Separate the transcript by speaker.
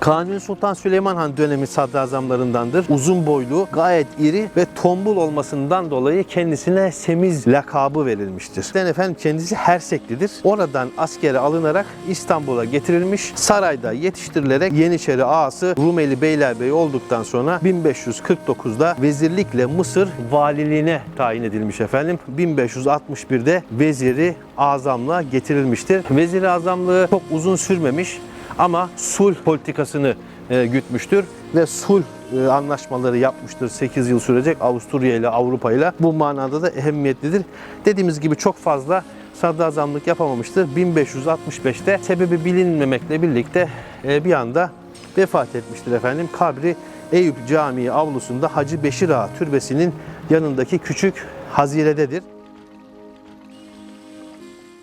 Speaker 1: Kanuni Sultan Süleyman Han dönemi sadrazamlarındandır. Uzun boylu, gayet iri ve tombul olmasından dolayı kendisine Semiz lakabı verilmiştir. Yani efendim kendisi Herseklidir. Oradan askere alınarak İstanbul'a getirilmiş. Sarayda yetiştirilerek Yeniçeri ağası Rumeli Beylerbeyi olduktan sonra 1549'da vezirlikle Mısır valiliğine tayin edilmiş efendim. 1561'de veziri azamlığa getirilmiştir. Veziri azamlığı çok uzun sürmemiş ama sulh politikasını e, gütmüştür ve sulh e, anlaşmaları yapmıştır. 8 yıl sürecek Avusturya ile Avrupa ile. Bu manada da ehemmiyetlidir. Dediğimiz gibi çok fazla sadrazamlık yapamamıştır. 1565'te sebebi bilinmemekle birlikte e, bir anda vefat etmiştir efendim. Kabri Eyüp Camii avlusunda Hacı Beşir Ağa türbesinin yanındaki küçük hazirededir.